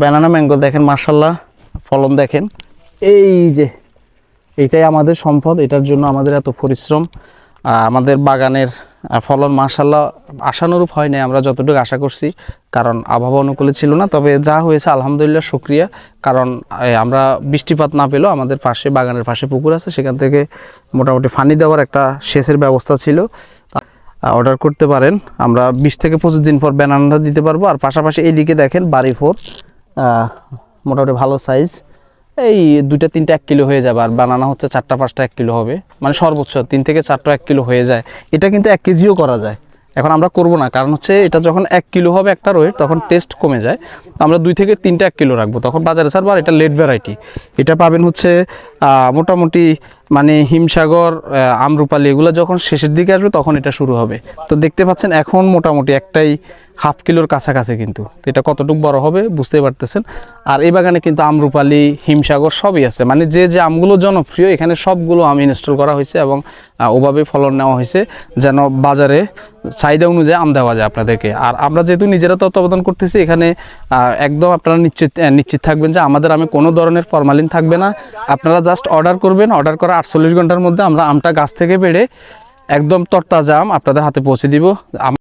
Banana mango দেখেন মার্শাল্লাহ ফলন দেখেন। এই যে এইটাই আমাদের সম্পদ, এটার জন্য আমাদের এত পরিশ্রম। আমাদের বাগানের ফলন মার্শাল্লাহ আশানুরূপ হয় নাই, আমরা যতটুকু আশা করছি, কারণ আবহাওয়া অনুকূলে ছিল না। তবে যা হয়েছে, আলহামদুলিল্লাহ, শুক্রিয়া। কারণ আমরা বৃষ্টিপাত না পেলেও আমাদের পাশে, বাগানের পাশে পুকুর আছে, সেখান থেকে মোটামুটি ফানি দেওয়ার একটা সেচের ব্যবস্থা ছিল। অর্ডার করতে পারেন। আমরা বিশ থেকে পঁচিশ দিন পর ব্যানানাটা দিতে পারব। আর পাশাপাশি এইদিকে দেখেন বাড়ি ফোর মোটামুটি ভালো সাইজ এই দুইটা, তিনটা এক কিলো হয়ে যাবে। আর বানানা হচ্ছে চারটা, পাঁচটা এক কিলো হবে। মানে সর্বোচ্চ তিন থেকে চারটা এক কিলো হয়ে যায়। এটা কিন্তু এক কেজিও করা যায়। এখন আমরা করব না। কারণ হচ্ছে এটা যখন এক কিলো হবে একটা ওয়েট তখন টেস্ট কমে যায়। আমরা দুই থেকে তিনটা এক কিলো রাখব। তখন বাজারে ছাড়বো। আর এটা লেট ভ্যারাইটি এটা পাবেন হচ্ছে মোটামুটি মানে হিমসাগর আমরুপালি এগুলো যখন শেষের দিকে আসবে তখন এটা শুরু হবে। তো দেখতে পাচ্ছেন এখন মোটামুটি একটাই হাফ কিলোর কাছাকাছি কিন্তু। এটা কতটুকু বড় হবে বুঝতে পারতেছেন। আর এই বাগানে কিন্তু আমরুপালি, হিমসাগর সবই আছে। মানে যে যে আমগুলো জনপ্রিয়, এখানে সবগুলো আম ইনস্টল করা হয়েছে এবং ওভাবে ফলন নেওয়া হয়েছে যেন বাজারে চাহিদা অনুযায়ী আম দেওয়া যায় আপনাদেরকে। আর আমরা যেহেতু নিজেরা তত্ত্বাবধান করতেছি, এখানে একদম আপনারা নিশ্চিত নিশ্চিত থাকবেন যে আমাদের আমে কোনো ধরনের ফরমালিন থাকবে না। আপনারা জাস্ট অর্ডার করবেন অর্ডার করা আটচল্লিশ ঘণ্টার মধ্যে আমরা আমটা গাছ থেকে পেড়ে একদম তরতাজা আম আপনাদের হাতে পৌঁছে দিব।